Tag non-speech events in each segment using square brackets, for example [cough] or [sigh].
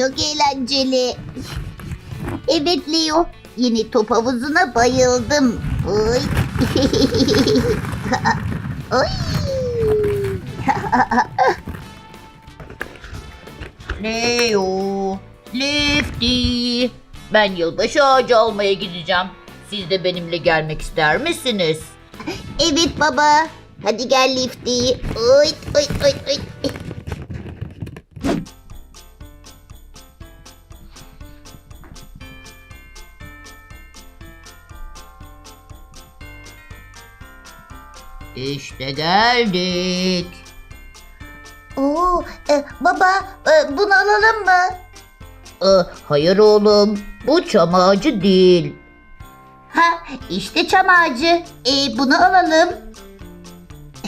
çok eğlenceli. Evet Leo, yeni top havuzuna bayıldım. Oy. [laughs] Oy. [laughs] Leo, Lifty. Ben yılbaşı ağacı almaya gideceğim. Siz de benimle gelmek ister misiniz? Evet baba. Hadi gel Lifty. Oy oy oy oy. İşte geldik. Oo, e, baba e, bunu alalım mı? Aa, hayır oğlum, bu çam ağacı değil. Ha işte çam ağacı. E, bunu alalım.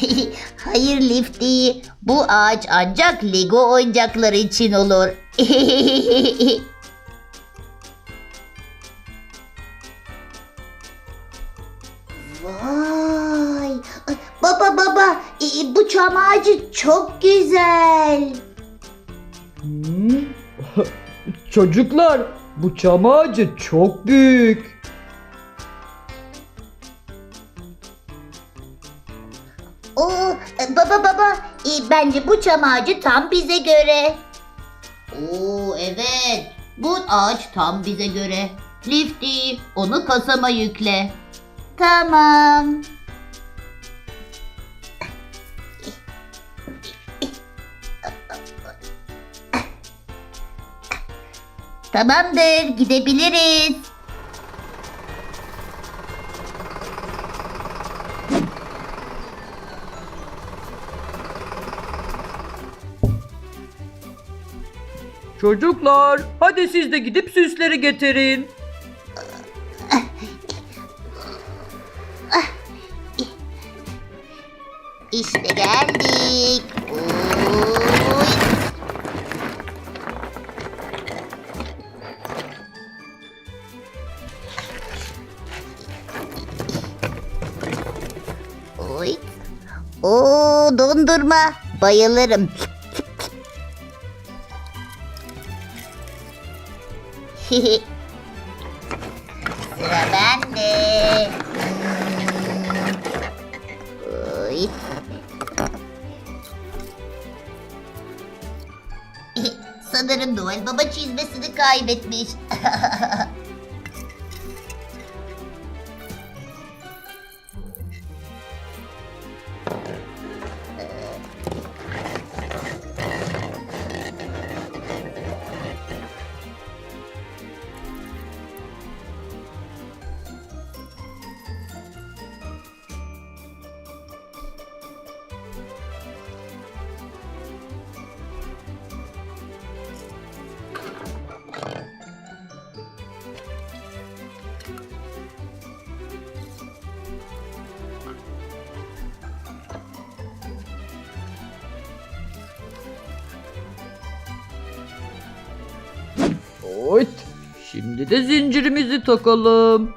[laughs] Hayır Lifty. Bu ağaç ancak Lego oyuncakları için olur. [laughs] bu çam ağacı çok güzel. Hmm. [laughs] Çocuklar, bu çam ağacı çok büyük. Oo, e, baba baba e, bence bu çam ağacı tam bize göre. Oo evet, bu ağaç tam bize göre. Lifty, onu kasama yükle. Tamam. Tamamdır, gidebiliriz. Çocuklar, hadi siz de gidip süsleri getirin. İşte geldik. Oy. Dondurma. Bayılırım. [laughs] Sıra bende. [laughs] Sanırım Noel Baba çizmesini kaybetmiş. [laughs] Oyt. Şimdi de zincirimizi takalım.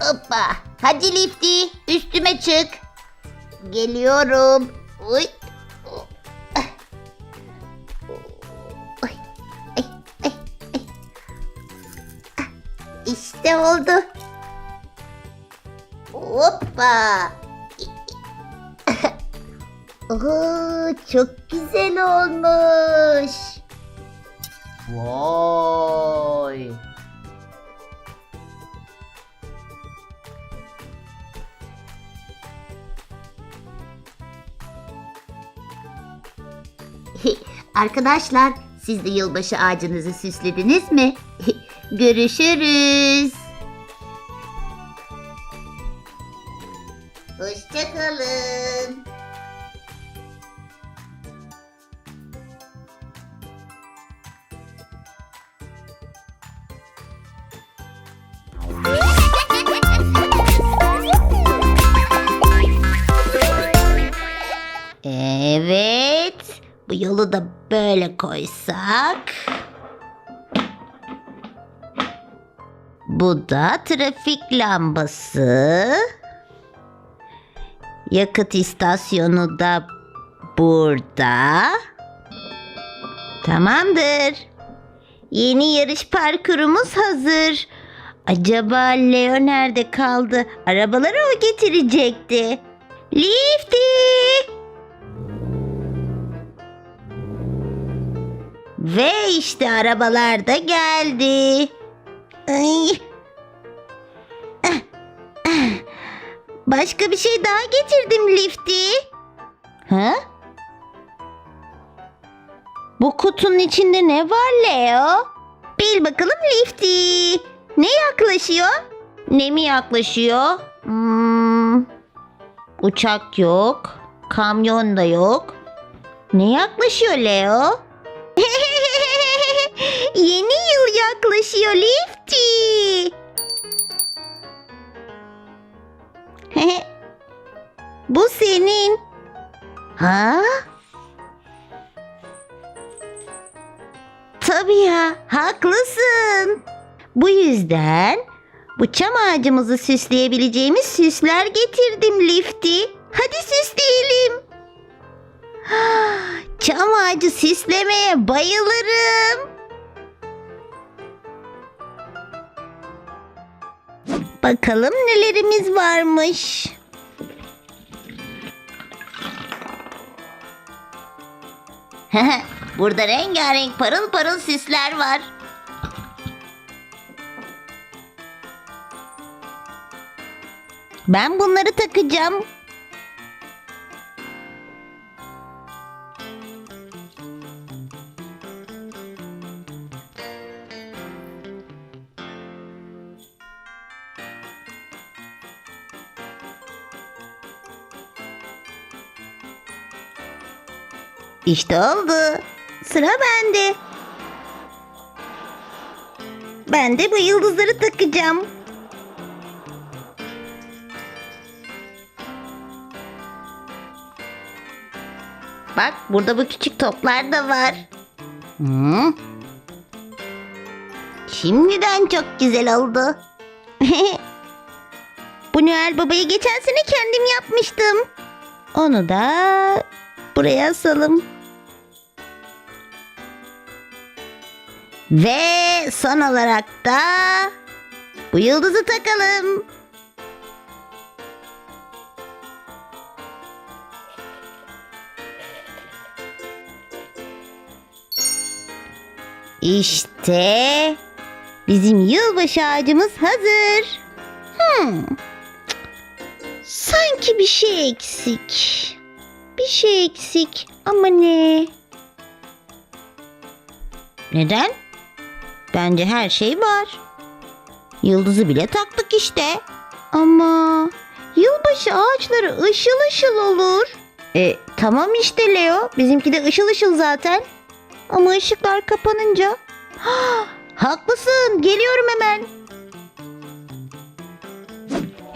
Hoppa. Hadi Lifty üstüme çık. Geliyorum. Oy. Ay, ay, ay, ay. İşte oldu. Hoppa. Oo, çok güzel olmuş. Vay. [laughs] Arkadaşlar siz de yılbaşı ağacınızı süslediniz mi? [laughs] Görüşürüz. Hoşçakalın. Evet. [laughs] Bu yolu da böyle koysak. Bu da trafik lambası. Yakıt istasyonu da burada. Tamamdır. Yeni yarış parkurumuz hazır. Acaba Leo nerede kaldı? Arabaları o getirecekti. Lifty! Ve işte arabalar da geldi. Ay. Başka bir şey daha getirdim Lifty. Ha? Bu kutunun içinde ne var Leo? Bil bakalım Lifty. Ne yaklaşıyor? Ne mi yaklaşıyor? Hmm, uçak yok. Kamyon da yok. Ne yaklaşıyor Leo? Yeni yıl yaklaşıyor Lifty. [laughs] Bu senin. Ha? Tabii ya, haklısın. Bu yüzden bu çam ağacımızı süsleyebileceğimiz süsler getirdim Lifty. Hadi süsleyelim. [gasps] Çam ağacı süslemeye bayılırım. Bakalım nelerimiz varmış. [laughs] Burada rengarenk parıl parıl süsler var. Ben bunları takacağım. İşte oldu. Sıra bende. Ben de bu yıldızları takacağım. Bak burada bu küçük toplar da var. Hı. Şimdiden çok güzel oldu. [laughs] bu Noel Baba'yı geçen sene kendim yapmıştım. Onu da buraya asalım. Ve son olarak da bu yıldızı takalım. İşte bizim yılbaşı ağacımız hazır. Hmm. Sanki bir şey eksik. Bir şey eksik ama ne? Neden? Bence her şey var. Yıldızı bile taktık işte. Ama yılbaşı ağaçları ışıl ışıl olur. E tamam işte Leo. Bizimki de ışıl ışıl zaten. Ama ışıklar kapanınca... Ha, haklısın. Geliyorum hemen.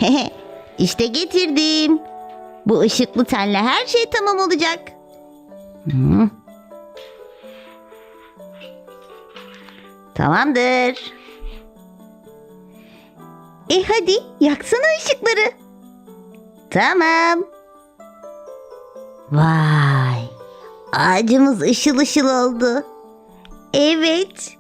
[laughs] işte getirdim. Bu ışıklı tenle her şey tamam olacak. Hı. Tamamdır. E hadi yaksana ışıkları. Tamam. Vay. Ağacımız ışıl ışıl oldu. Evet.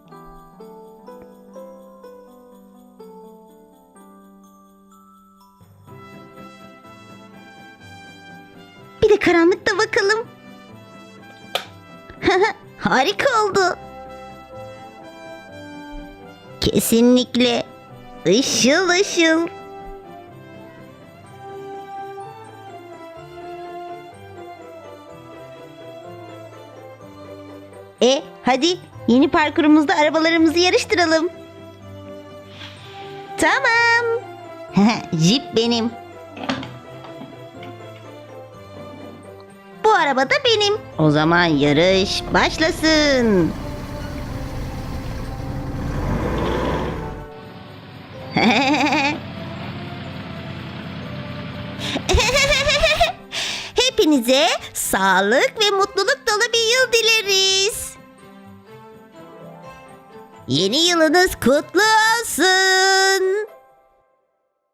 Bir de karanlıkta bakalım. [laughs] Harika oldu. Kesinlikle ışıl ışıl. E hadi yeni parkurumuzda arabalarımızı yarıştıralım. Tamam. [laughs] Jeep benim. Bu araba da benim. O zaman yarış başlasın. Hepinize sağlık ve mutluluk dolu bir yıl dileriz. Yeni yılınız kutlu olsun.